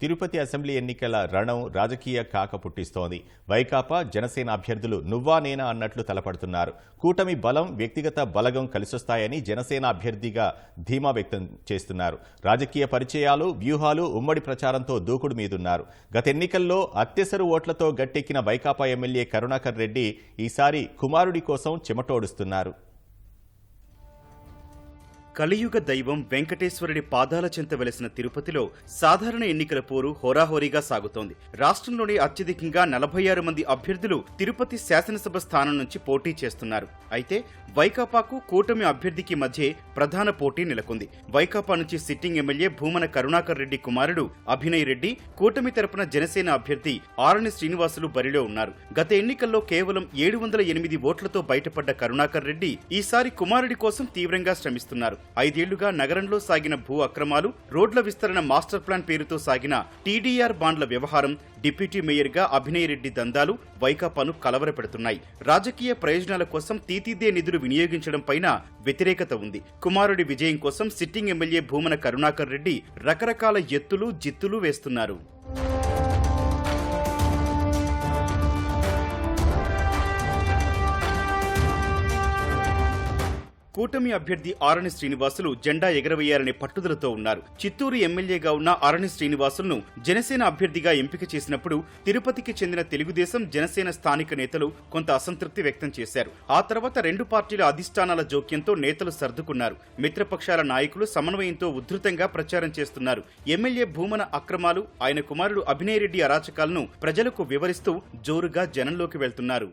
Tirupati assembly ఎన్నికల రణం రాజకీయ కాక పుట్టిస్తోంది. వైకాపా జనసేన అభ్యర్థులు నువ్వా నేనా అన్నట్లు తలపడుతున్నారు. కూటమి బలం వ్యక్తిగత బలగం కలిసొస్తాయని జనసేన అభ్యర్థిగా ధీమా వ్యక్తం చేస్తున్నారు. రాజకీయ పరిచయాలు వ్యూహాలు ఉమ్మడి ప్రచారంతో దూకుడు మీదున్నారు. గత ఎన్నికల్లో అత్యసరు ఓట్లతో గట్టెక్కిన వైకాపా ఎమ్మెల్యే కరుణాకర్ రెడ్డి ఈసారి కుమారుడి కోసం చెమటోడుస్తున్నారు. కలియుగ దైవం వెంకటేశ్వరుడి పాదాల చెంత వెలసిన తిరుపతిలో సాధారణ ఎన్నికల పోరు హోరాహోరీగా సాగుతోంది. రాష్ట్రంలోని అత్యధికంగా నలభై ఆరు మంది అభ్యర్థులు తిరుపతి శాసనసభ స్థానం నుంచి పోటీ చేస్తున్నారు. అయితే వైకాపాకు కూటమి అభ్యర్థికి మధ్య ప్రధాన పోటీ నెలకొంది. వైకాపా నుంచి సిట్టింగ్ ఎమ్మెల్యే భూమన కరుణాకర్ రెడ్డి కుమారుడు అభినయ్ రెడ్డి కూటమి తరపున జనసేన అభ్యర్థి ఆరణి శ్రీనివాసులు బరిలో ఉన్నారు. గత ఎన్నికల్లో కేవలం ఏడు వందల ఎనిమిది ఓట్లతో బయటపడ్డ కరుణాకర్ రెడ్డి ఈసారి కుమారుడి కోసం తీవ్రంగా శ్రమిస్తున్నారు. ఐదేళ్ళుగా నగరంలో సాగిన భూ అక్రమాలు రోడ్ల విస్తరణ మాస్టర్ ప్లాన్ పేరుతో సాగిన టీడీఆర్ బాండ్ల వ్యవహారం డిప్యూటీ మేయర్గా అభినయరెడ్డి దందాలు వైకాపాను కలవరపెడుతున్నాయి. రాజకీయ ప్రయోజనాల కోసం తీతీదే నిధులు వినియోగించడం పైన వ్యతిరేకత ఉంది. కుమారుడి విజయం కోసం సిట్టింగ్ ఎమ్మెల్యే భూమన కరుణాకర్ రెడ్డి రకరకాల ఎత్తులు జిత్తులు వేస్తున్నారు. కూటమి అభ్యర్థి ఆరణి శ్రీనివాసులు జెండా ఎగరవేయాలనే పట్టుదలతో ఉన్నారు. చిత్తూరు ఎమ్మెల్యేగా ఉన్న ఆరణి శ్రీనివాసులను జనసేన అభ్యర్థిగా ఎంపిక చేసినప్పుడు తిరుపతికి చెందిన తెలుగుదేశం జనసేన స్థానిక నేతలు కొంత అసంతృప్తి వ్యక్తం చేశారు. ఆ తర్వాత రెండు పార్టీల అధిష్టానాల జోక్యంతో నేతలు సర్దుకున్నారు. మిత్రపక్షాల నాయకులు సమన్వయంతో ఉధృతంగా ప్రచారం చేస్తున్నారు. ఎమ్మెల్యే భూమన అక్రమాలు ఆయన కుమారుడు అభినయరెడ్డి అరాచకాలను ప్రజలకు వివరిస్తూ జోరుగా జనంలోకి వెళ్తున్నారు.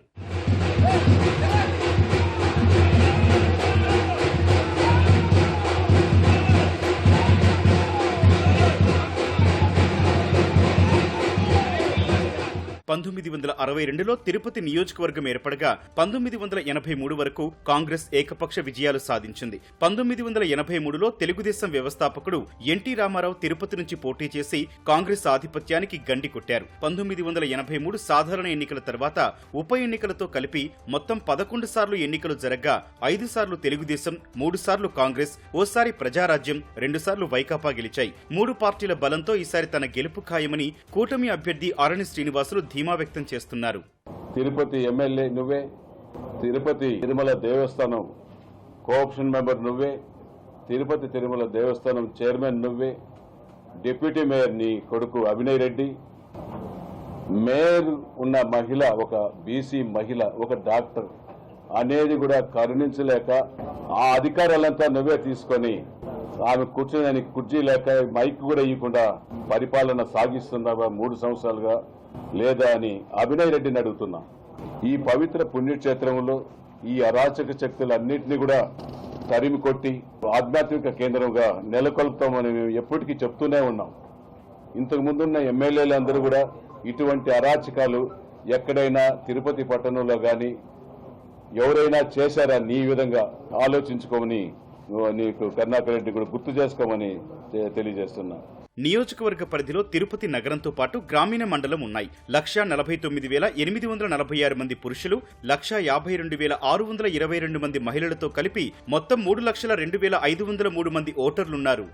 పంతొమ్మిది వందల అరవై రెండులో తిరుపతి నియోజకవర్గం ఏర్పడగా పంతొమ్మిది వందల ఎనభై మూడు వరకు కాంగ్రెస్ ఏకపక్ష విజయాలు సాధించింది. పంతొమ్మిది వందల ఎనభై మూడులో తెలుగుదేశం వ్యవస్థాపకుడు ఎన్టీ రామారావు తిరుపతి నుంచి పోటీ చేసి కాంగ్రెస్ ఆధిపత్యానికి గండి కొట్టారు. పంతొమ్మిది వందల ఎనభై మూడు సాధారణ ఎన్నికల తర్వాత ఉప ఎన్నికలతో కలిపి మొత్తం పదకొండు సార్లు ఎన్నికలు జరగ్గా ఐదు సార్లు తెలుగుదేశం మూడు సార్లు కాంగ్రెస్ ఓసారి ప్రజారాజ్యం రెండుసార్లు వైకాపా గెలిచాయి. మూడు పార్టీల బలంతో ఈసారి తన గెలుపు ఖాయమని కూటమి అభ్యర్థి ఆరణి శ్రీనివాసులు ధీమా వ్యక్తం చేస్తున్నారు. తిరుపతి ఎమ్మెల్యే నువ్వే తిరుపతి తిరుమల దేవస్థానం కోఆప్షన్ మెంబర్ నువ్వే తిరుపతి తిరుమల దేవస్థానం చైర్మన్ నువ్వే డిప్యూటీ మేయర్ నీ కొడుకు అభినయ్ రెడ్డి మేయర్ ఉన్న మహిళ ఒక బీసీ మహిళ ఒక డాక్టర్ అనేది కూడా కరుణించలేక ఆ అధికారాలంతా నువ్వే తీసుకొని ఆమె కూర్చొని కుర్చీ లేక మైక్ కూడా ఇవ్వకుండా పరిపాలన సాగిస్తున్నావా మూడు సంవత్సరాలుగా? లేదా అని అభినయ్ రెడ్డిని అడుగుతున్నా. ఈ పవిత్ర పుణ్యక్షేత్రంలో ఈ అరాచక శక్తులన్నింటినీ కూడా తరిమి కొట్టి ఆధ్యాత్మిక కేంద్రంగా నెలకొల్పుతామని మేము ఎప్పటికీ చెప్తూనే ఉన్నాం. ఇంతకు ముందున్న ఎమ్మెల్యేలందరూ కూడా ఇటువంటి అరాచకాలు ఎక్కడైనా తిరుపతి పట్టణంలో కానీ ఎవరైనా చేశారా నీ విధంగా ఆలోచించుకోమని నీకు కర్ణాకర్ రెడ్డి కూడా గుర్తు చేసుకోమని తెలియజేస్తున్నాను తెలియజేస్తున్నా. నియోజకవర్గ పరిధిలో తిరుపతి నగరంతో పాటు గ్రామీణ మండలం ఉన్నాయి. లక్షా నలభై తొమ్మిది వేల ఎనిమిది వందల నలభై ఆరు మంది పురుషులు లక్షా యాభై రెండు వేల ఆరు వందల ఇరవై రెండు మంది మహిళలతో కలిపి మొత్తం మూడు లక్షల రెండు వేల ఐదు వందల మూడు మంది ఓటర్లున్నారు